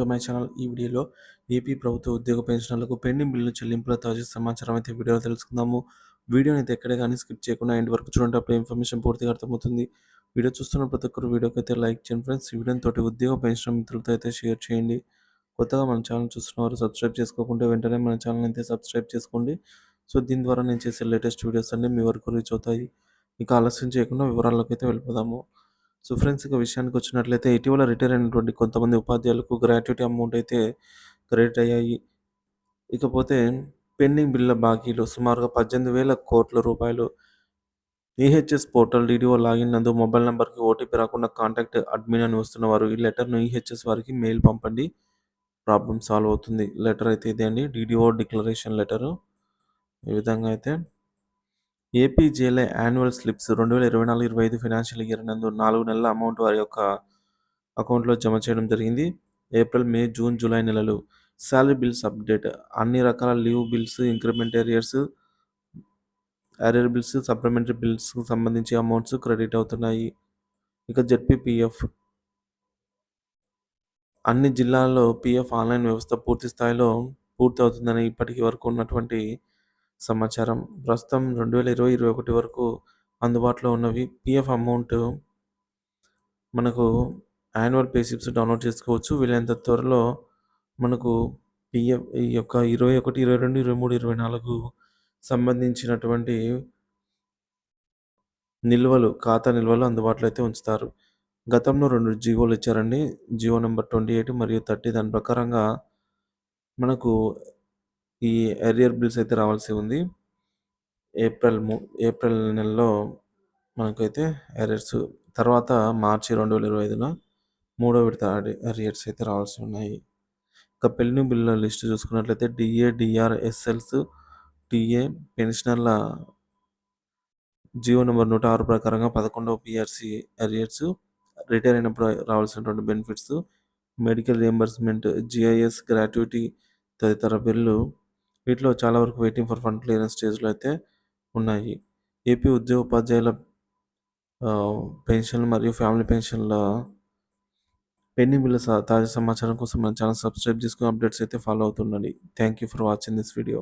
To my channel ఈ వీడియోలో AP ప్రభుత్వ ఉద్యోగ పెన్షనర్లకు పెండింగ్ బిల్లు చెల్లింపుల తాజా సమాచారం అయితే వీడియోలో తెలుసుకుందాము. వీడియోని అయితే ఎక్కడే కానీ స్కిప్ చేయకుండా ఎండ్ వరకు చూడండి. అప్పుడు ఇన్ఫర్మేషన్ పూర్తిగా అర్థమవుతుంది. వీడియో చూస్తున్న ప్రతి ఒక్కరు వీడియోకి అయితే లైక్ చేయండి ఫ్రెండ్స్. ఈ వీడియోని తోటి ఉద్యోగ పెన్షన్ మిత్రులతో అయితే షేర్ చేయండి. కొత్తగా మన ఛానల్ చూస్తున్నవారు సబ్స్క్రైబ్ చేసుకోకుంటే వెంటనే మన ఛానల్ అయితే సబ్స్క్రైబ్ చేసుకోండి. సో దీని ద్వారా నేను చేసే లేటెస్ట్ వీడియోస్ అన్నీ మీ వరకు రీచ్ అవుతాయి. ఇక ఆలస్యం చేయకుండా వివరాల్లోకి అయితే వెళ్ళిపోదాము. సో ఫ్రెండ్స్ ఇక విషయానికి వచ్చినట్లయితే ఇటీవల రిటైర్ అయినటువంటి కొంతమంది ఉపాధ్యాయులకు గ్రాట్యుటీ అమౌంట్ అయితే క్రెడిట్ అయ్యాయి. ఇకపోతే పెండింగ్ బిల్ల బాకీలు సుమారుగా పద్దెనిమిది వేల కోట్ల రూపాయలు. ఈహెచ్ఎస్ పోర్టల్ డీడీఓ లాగిన్ నందు మొబైల్ నెంబర్కి ఓటీపీ రాకుండా కాంటాక్ట్ అడ్మిన్ అని వస్తున్న వారు ఈ లెటర్ను ఈహెచ్ఎస్ వారికి మెయిల్ పంపండి. ప్రాబ్లం సాల్వ్ అవుతుంది. లెటర్ అయితే ఇదే అండి. DDO declaration letter. ఈ విధంగా అయితే ఏపీజేలే యాన్యువల్ స్లిప్స్ రెండు వేల ఇరవై నాలుగు ఇరవై ఐదు ఫైనాన్షియల్ ఇయర్ నందు నాలుగు నెలల అమౌంట్ వారి యొక్క అకౌంట్లో జమ చేయడం జరిగింది. ఏప్రిల్ మే జూన్ జూలై నెలలు శాలరీ బిల్స్ అప్డేట్ అన్ని రకాల leave bills increment arrears arrear bills supplementary బిల్స్కి సంబంధించి అమౌంట్స్ క్రెడిట్ అవుతున్నాయి. ఇక జెడ్పీపీఎఫ్ అన్ని జిల్లాల్లో పిఎఫ్ ఆన్లైన్ వ్యవస్థ పూర్తి స్థాయిలో పూర్తి అవుతుందని ఇప్పటికి వరకు ఉన్నటువంటి సమాచారం. ప్రస్తుతం రెండు వేల ఇరవై ఇరవై ఒకటి వరకు అందుబాటులో ఉన్నవి. పిఎఫ్ అమౌంట్ మనకు యాన్యువల్ పేసిప్స్ డౌన్లోడ్ చేసుకోవచ్చు. వీలైనంత త్వరలో మనకు పిఎఫ్ ఈ యొక్క ఇరవై ఒకటి ఇరవై రెండు ఇరవై మూడు ఇరవై నాలుగు సంబంధించినటువంటి నిల్వలు ఖాతా నిల్వలు అందుబాటులో అయితే ఉంచుతారు. గతంలో రెండు జీవోలు ఇచ్చారండి. జియో నెంబర్ ట్వంటీ ఎయిట్ మరియు థర్టీ దాని ప్రకారంగా మనకు ఈ ఎరియర్ బిల్స్ అయితే రావాల్సి ఉంది. ఏప్రిల్ ఏప్రిల్ నెలలో మనకైతే ఎరియర్స్ తర్వాత మార్చి రెండు వేల ఇరవై ఐదున మూడో విడత ఎరియర్స్ అయితే రావాల్సి ఉన్నాయి. ఇంకా పెళ్ళి బిల్లుల లిస్ట్ చూసుకున్నట్లయితే డిఏ డిఆర్ ఎస్ఎల్స్ టీఏ పెన్షనర్ల జియో నెంబర్ నూట ఆరు ప్రకారంగా పదకొండవ పిఆర్సి ఎరియర్స్ రిటైర్ అయినప్పుడు రావాల్సినటువంటి benefits medical reimbursement GIS gratuity తదితర బిల్లు వీటిలో చాలా వరకు వెయిటింగ్ ఫర్ ఫండ్ క్లియరెన్స్ స్టేజ్లో అయితే ఉన్నాయి. ఏపీ ఉద్యోగ ఉపాధ్యాయుల పెన్షన్ మరియు ఫ్యామిలీ పెన్షన్ల పెండింగ్ బిల్ల తాజా సమాచారం కోసం మన ఛానల్ సబ్స్క్రైబ్ చేసుకుని అప్డేట్స్ అయితే follow అవుతుండండి. Thank you for watching this video